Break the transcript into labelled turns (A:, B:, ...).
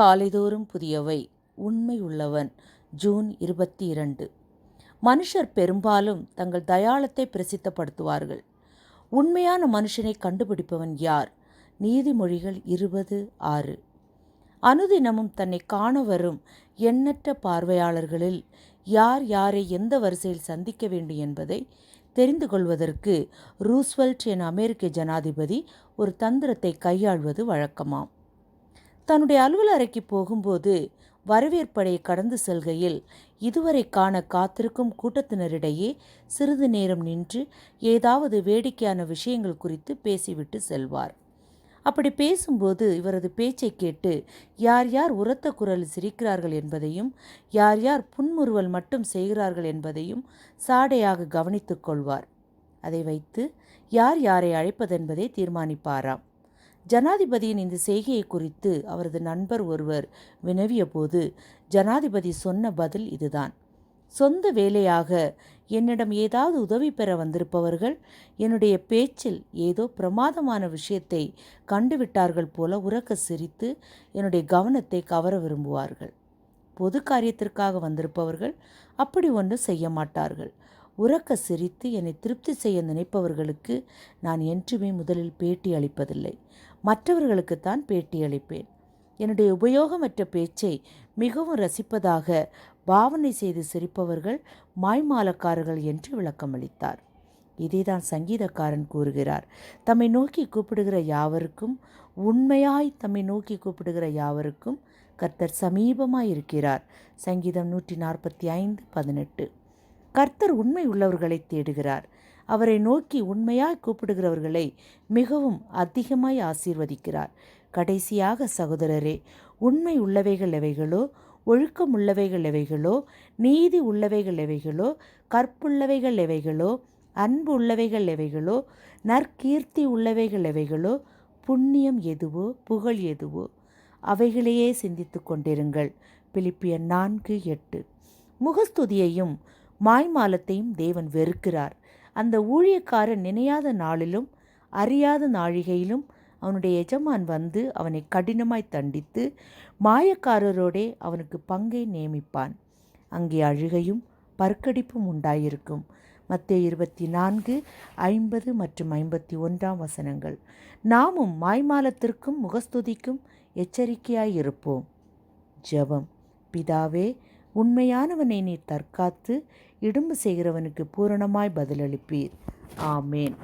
A: காலைதோறும் புதியவை. உண்மை உள்ளவன். ஜூன் இருபத்தி இரண்டு மனுஷர் பெரும்பாலும் தங்கள் தயாளத்தை பிரசித்தப்படுத்துவார்கள். உண்மையான மனுஷனை கண்டுபிடிப்பவன் யார்? நீதிமொழிகள் இருபது ஆறு. அனுதினமும் தன்னை காண வரும் எண்ணற்ற பார்வையாளர்களில் யார் யாரை எந்த வரிசையில் சந்திக்க வேண்டும் என்பதை தெரிந்து கொள்வதற்கு ரூஸ்வெல்ட் என அமெரிக்க ஜனாதிபதி ஒரு தந்திரத்தை கையாள்வது வழக்கமாம். தன்னுடைய அலுவலறைக்கு போகும்போது வரவேற்படையை கடந்து செல்கையில் இதுவரை காண காத்திருக்கும் கூட்டத்தினரிடையே சிறிது நேரம் நின்று ஏதாவது வேடிக்கையான விஷயங்கள் குறித்து பேசிவிட்டு செல்வார். அப்படி பேசும்போது இவரது பேச்சை கேட்டு யார் யார் உரத்த குரலில் சிரிக்கிறார்கள் என்பதையும் யார் யார் புன்முறுவல் மட்டும் செய்கிறார்கள் என்பதையும் சாடையாக கவனித்துக் கொள்வார். அதை வைத்து யார் யாரை அழைப்பதென்பதை தீர்மானிப்பாராம். ஜனாதிபதியின் இந்த செய்கையை குறித்து அவரது நண்பர் ஒருவர் வினவியபோது ஜனாதிபதி சொன்ன பதில் இதுதான். சொந்த வேலையாக என்னிடம் ஏதாவது உதவி பெற வந்திருப்பவர்கள் என்னுடைய பேச்சில் ஏதோ பிரமாதமான விஷயத்தை கண்டுவிட்டார்கள் போல உறக்க சிரித்து என்னுடைய கவனத்தை கவர விரும்புவார்கள். பொது காரியத்திற்காக வந்திருப்பவர்கள் அப்படி ஒன்றும் செய்ய மாட்டார்கள். உறக்க சிரித்து என்னை திருப்தி செய்ய நினைப்பவர்களுக்கு நான் என்றுமே முதலில் பேட்டி அளிப்பதில்லை. மற்றவர்களுக்குத்தான் பேட்டி அளிப்பேன். என்னுடைய உபயோகமற்ற பேச்சை மிகவும் ரசிப்பதாக பாவனை செய்து சிரிப்பவர்கள் மாய்மாலக்காரர்கள் என்று விளக்கமளித்தார். இதைதான் சங்கீதக்காரன் கூறுகிறார். தம்மை நோக்கி கூப்பிடுகிற யாவருக்கும் உண்மையாய் தம்மை நோக்கி கூப்பிடுகிற யாவருக்கும் கர்த்தர் சமீபமாக இருக்கிறார் சங்கீதம் நூற்றி நாற்பத்தி ஐந்து பதினெட்டு. கர்த்தர் உண்மை உள்ளவர்களை தேடுகிறார். அவரை நோக்கி உண்மையாய் கூப்பிடுகிறவர்களை மிகவும் அதிகமாய் ஆசீர்வதிக்கிறார். கடைசியாக சகோதரரே உண்மை உள்ளவைகள் எவைகளோ ஒழுக்கம் உள்ளவைகள் எவைகளோ நீதி உள்ளவைகள் எவைகளோ கற்புள்ளவைகள் எவைகளோ அன்பு உள்ளவைகள் எவைகளோ நற்கீர்த்தி உள்ளவைகள் எவைகளோ புண்ணியம் எதுவோ புகழ் எதுவோ அவைகளையே சிந்தித்து கொண்டிருங்கள். பிலிப்பிய நான்கு எட்டு. முகஸ்துதியையும் மாய்மாலத்தையும் தேவன் வெறுக்கிறார். அந்த ஊழியக்காரன் நினையாத நாளிலும் அறியாத நாழிகையிலும் அவனுடைய எஜமான் வந்து அவனை கடினமாய் தண்டித்து மாயக்காரரோடே அவனுக்கு பங்கை நியமிப்பான். அங்கே அழுகையும் பற்கடிப்பும் உண்டாயிருக்கும். மத்திய இருபத்தி நான்கு ஐம்பது மற்றும் ஐம்பத்தி ஒன்றாம் வசனங்கள். நாமும் மாய்மாலத்திற்கும் முகஸ்துதிக்கும் எச்சரிக்கையாயிருப்போம் ஜெபம். பிதாவே உண்மையானவனை நீர் தற்காத்து இடும்பு செய்கிறவனுக்கு பூரணமாய் பதிலளிப்பீர். ஆமேன்.